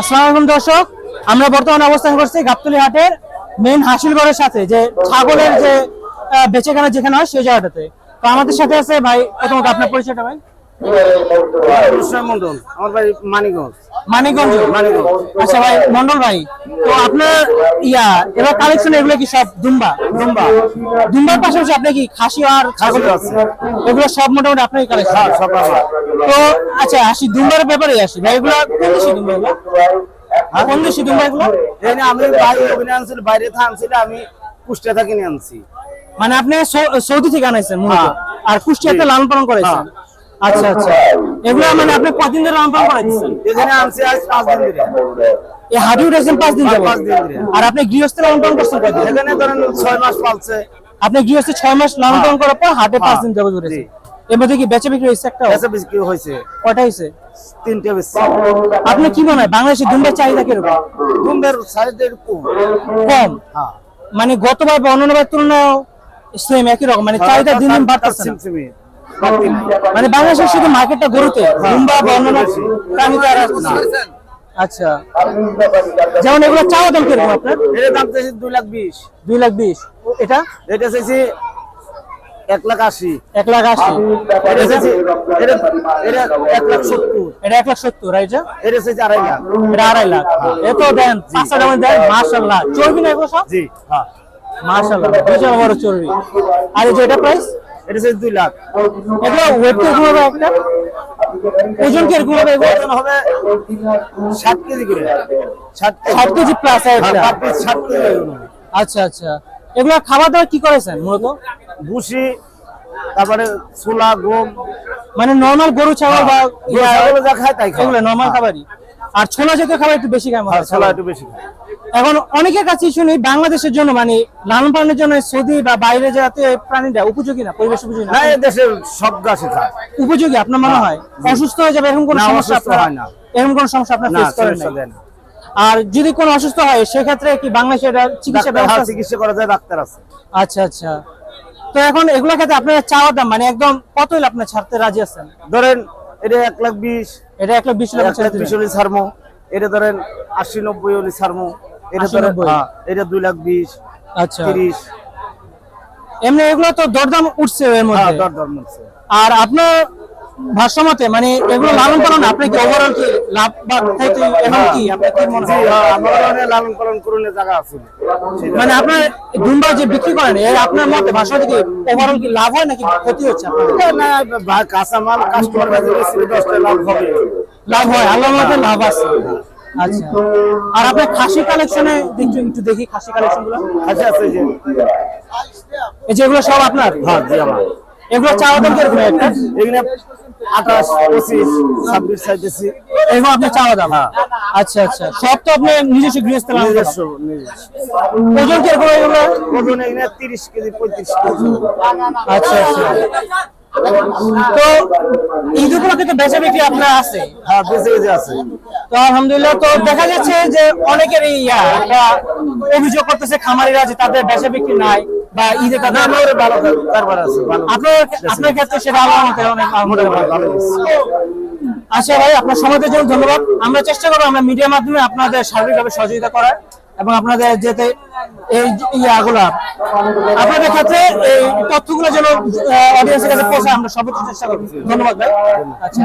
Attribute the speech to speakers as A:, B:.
A: আসসালামু আলাইকুম দর্শক আমরা বর্তমানে অবস্থান করছি গাবতলি হাটের মেইন হাসিলগড়ের সাথে যে ছাগলের যে আহ, বেচাকেনা যেখানে হয় সেই জায়গাটাতে। তো আমাদের সাথে আছে ভাই প্রথমত আপনার পরিচয়টা ভাই।
B: মন্ডল আমার বাড়ি মানিকগঞ্জ।
A: মানিকগঞ্জ।
B: মানিকগঞ্জ।
A: আচ্ছা ভাই মন্ডল ভাই তো আপনার ইয়া এবার কালেকশন এগুলো কি সব দুম্বা? দুম্বা। দুম্বার পাশাপাশি আপনি কি খাসি আর ছাগল
B: আছে।
A: এগুলো সব মোটামুটি আপনার কালেকশন
B: সব আমার।
A: তো আচ্ছা আসি দুম্বার ব্যাপারে আসি। ভাই এগুলো কোন দেশি দুম্বা এগুলো
B: হ্যাঁ?
A: কোন দেশি দুম্বা এগুলো?
B: এখানে আমি বাইরে আনছিল বাইরে থা আনছিল আমি কুষ্টিয়া থেকে নিয়ে আনছি।
A: মানে আপনি সৌদি থেকে আনাইছেন মূলত?
B: হ্যাঁ।
A: আর কুষ্টিয়াতে লালন পালন করেছেন
B: হ্যাঁ।
A: আচ্ছা আচ্ছা। এগুলো মানে আপনি কতদিন ধরে লালন পালন করাইছেন
B: এখানে আনছি আজ পাঁচ দিন ধরে।
A: এই হাডি উঠেছেন পাঁচ দিন
B: পাঁচ- পাঁচ দিন ধরে।
A: আর আপনি গৃহস্থ লালন পালন করছেন কতদিন
B: এখানে ধরেন ছয় মাস পালছে।
A: আপনি গৃহস্থ ছয় মাস লালন পালন করার পর হাটে পাঁচ
B: হ্যাঁ।
A: দিন যাবত ধরেছে
B: জি।
A: এর মধ্যে কি বেচা বিক্রি হয়েছে একটা?
B: বেচা বিক্রি হয়েছে।
A: কয়টা হয়েছে?
B: তিনটে
A: আপনি কি মনে হয় দুম্বার চাহিদা কীরকম?
B: সাইজ এরকম।
A: কম?
B: হ্যাঁ।
A: মানে গতবার বা অন্যান্যবার তুলনায় সেম একই রকম মানে চাহিদা দিন দিন বাড়তেছে। মানে বাংলাদেশের শুধু মার্কেটটা গরুতে দুম্বা বা অন্যান্য
B: বেশি।
A: প্রাণীতে আর আচ্ছা। যেমন এগুলো চাওয়া দাম কীরকম আপনার?
B: এর দাম চাইছি দুই লাখ বিশ।
A: দুই লাখ বিশ। এটা?
B: এটা চাইছি এক লাখ আশি।
A: এক লাখ আশি।
B: এক লাখ সত্তর।
A: এটা এক লাখ সত্তর এটা
B: এটা চাইছি আড়াই লাখ।
A: এটা আড়াই লাখ। এ তো দেন পাঁচটা দামে দেন মার্শাল্লাহ চর্বি না এগুলো
B: জি। হ্যাঁ।
A: মার্শাল্লাহ বিশাল বড় চর্বি। আর এই যে এটা প্রাইস
B: এটা চাইছি দুই লাখ।
A: এগুলো ওয়েট কীরকম হবে একটা ওজন কীরকম হবে এগুলো?
B: ওজন হবে ষাট কেজি করে। ষাট
A: কেজি প্লাস
B: হ্যাঁ, ষাট কেজি।
A: আচ্ছা আচ্ছা। এগুলো খাবার দাবার কি করেছেন মূলত?
B: ভুসি তারপরে ছোলা গম।
A: মানে নর্মাল গরু ছাগল বা
B: গরু যা খায় তাই খায়।
A: এগুলো নর্মাল খাবারই। আর ছোলা জাতীয় খাবার একটু বেশি খায় মনে
B: হ্যাঁ, ছোলা একটু বেশি খায়।
A: এখন অনেকের কাছে শুনি বাংলাদেশের জন্য মানে লালন পালনের জন্য সৌদি বা বাইরে যাতে প্রাণীটা উপযোগী না পরিবেশ উপযোগী না?
B: দেশে সব গাছে খায়।
A: উপযোগী আপনার মনে হয়। অসুস্থ হয়ে যাবে এরকম কোনো সমস্যা আপনার
B: হয় না।
A: এরকম কোনো সমস্যা আপনার ফেস করেন
B: না।
A: আর যদি কোনো অসুস্থ হয় সেক্ষেত্রে কি বাংলাদেশে এটা চিকিৎসা ব্যবস্থা
B: হ্যাঁ, চিকিৎসা করা যায় ডাক্তার আছে।
A: আচ্ছা আচ্ছা। তো এখন এগুলোর ক্ষেত্রে আপনারা চাওয়ার দাম মানে একদম কত হলে আপনার ছাড়তে রাজি আছেন?
B: ধরেন এটা এক লাখ বিশ
A: এটা এক লাখ বিশ লাখ
B: বিশ হলি ছাড়মো। এটা ধরেন আশি নব্বই হলি ছাড়মো। এটা ধরেন
A: 90
B: হ্যাঁ, এটা দুই লাখ বিশ
A: আচ্ছা।
B: তিরিশ।
A: এমনি এগুলো তো দরদাম উঠছে এর
B: হ্যাঁ
A: মধ্যে।
B: দর দর মধ্যে
A: আর আপনার ভাষ্যমতে মানে এগুলো লালন পালন আপনি কি ওভারঅল কি লাভ বা এমন কি? আপনার কি মনে হয়?
B: লালন পালন জায়গা আছে।
A: মানে আপনার দুম্বা যে বিক্রি করেন এর আপনার মতে ভাষ্য থেকে ওভারঅল কি লাভ হয় নাকি ক্ষতি হচ্ছে
B: না বা- কাঁচামাল কাস্টমার বেশি দশটা লাভ হবে।
A: লাভ হয় আল্লাহ মতে লাভ আছে। আচ্ছা। আর আপনার খাসি কালেকশনে একটু একটু দেখি খাসি কালেকশনগুলো।
B: আচ্ছা আছে যে।
A: এই যে এগুলো সব আপনার?
B: হ্যাঁ জি আমার।
A: এগুলো চাওয়া দাম কীরকম
B: এখানে আঠাশ পঁচিশ ছাব্বিশ চাইতেছি।
A: এগুলো আপনি চাওয়া দাম? আচ্ছা আচ্ছা। সব তো আপনি নিজস্ব গৃহস্থ
B: নিজস্ব
A: ওজন কীরকম এগুলো?
B: ওজন এখানে তিরিশ কেজি পঁয়ত্রিশ কেজি।
A: আচ্ছা আচ্ছা। তো ঈদ উপলক্ষে তো বেচা বিক্রি আপনার আছে?
B: হ্যাঁ বেঁচে কেজি আছে।
A: তো আলহামদুলিল্লাহ তো দেখা যাচ্ছে যে অনেকের ইয়া একটা অভিযোগ করতেছে খামারিরা যে তাদের বেচা বিক্রি নাই। বা ঈদে তাদের
B: ভালো কারবার আছে
A: আপনার আপনার ক্ষেত্রে সেটা মতে অনেক আলহামদুলিল্লাহ ভালো। আচ্ছা ভাই আপনার সময়দের জন্য ধন্যবাদ। আমরা চেষ্টা করব আমরা মিডিয়ার মাধ্যমে আপনাদের সার্বিকভাবে সহযোগিতা করার এবং আপনাদের যেতে এই ইয়াগুলা। আপনাদের ক্ষেত্রে এই তথ্যগুলো যেন অডিয়েন্সের কাছে পৌঁছায় আমরা সর্বোচ্চ চেষ্টা করব। ধন্যবাদ ভাই। আচ্ছা।